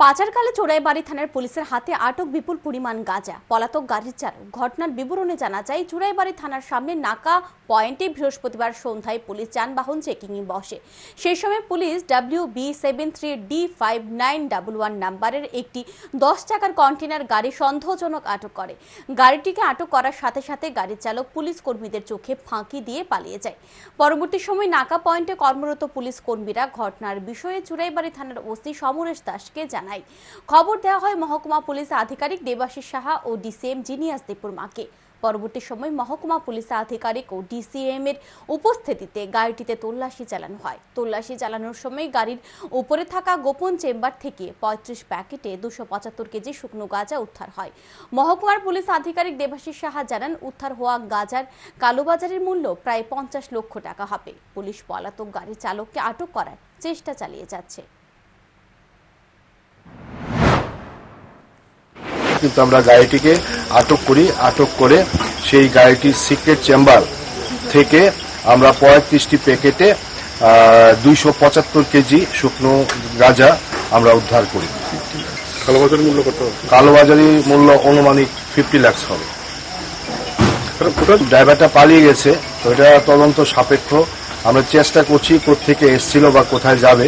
পাচারকালে চোরাইবাড়ি থানার পুলিশের হাতে আটক বিপুল পরিমাণ গাঁজা। পলাতক গাড়ির চালক ঘটনার বিবরণে জানা যায়, চুরাইবাড়ি থানার সামনে নাকা পয়েন্টে বৃহস্পতিবার সন্ধ্যায় পুলিশ যানবাহন চেকিংয়ে বসে। সেই সময় police W B seven three D five nine double one নাম্বারের একটি দশ চাকার কন্টেনার গাড়ি সন্দেহজনক আটক করে। গাড়িটিকে আটক করার সাথে সাথে গাড়ির চালক পুলিশ কর্মীদের চোখে ফাঁকি দিয়ে পালিয়ে যায়। পরবর্তী সময় নাকা পয়েন্টে কর্মরত পুলিশ কর্মীরা ঘটনার বিষয়ে চুরাইবাড়ি থানার ওসি সমরেশ দাসকে জানায় খবর দেওয়া হয় মহকুমা পুলিশ আধিকারিক দেবাশিস সাহা ও ডিসিএম জিনিয়াস দীপুরমাকে পরবর্তী সময় মহকুমা পুলিশ আধিকারিক ও ডিসিএম এর উপস্থিতিতে গাড়িটিতে তল্লাশি চালানো হয়। তল্লাশি চালানোর সময় গাড়ির উপরে থাকা গোপন চেম্বার থেকে পঁয়ত্রিশ প্যাকেটে দুশো পঁচাত্তর কেজি শুকনো গাঁজা উদ্ধার হয়। মহকুমার পুলিশ আধিকারিক দেবাশিস সাহা জানান, উদ্ধার হওয়া গাঁজার কালোবাজারের মূল্য প্রায় পঞ্চাশ লক্ষ টাকা হবে। পুলিশ পলাতক গাড়ির চালককে আটক করার চেষ্টা চালিয়ে যাচ্ছে। কিন্তু আমরা গাড়িটিকে আটক করি আটক করে সেই গাড়িটির সিক্রেট চেম্বার থেকে আমরা পঁয়ত্রিশটি প্যাকেটে দুইশো পঁচাত্তর কেজি শুকনো গাঁজা আমরা উদ্ধার করি। কালোবাজার মূল্য কত কালোবাজারি মূল্য অনুমানিক ফিফটি লাক্স হবে। ড্রাইভারটা পালিয়ে গেছে তো এটা তদন্ত সাপেক্ষ। আমরা চেষ্টা করছি থেকে এসছিল বা কোথায় যাবে।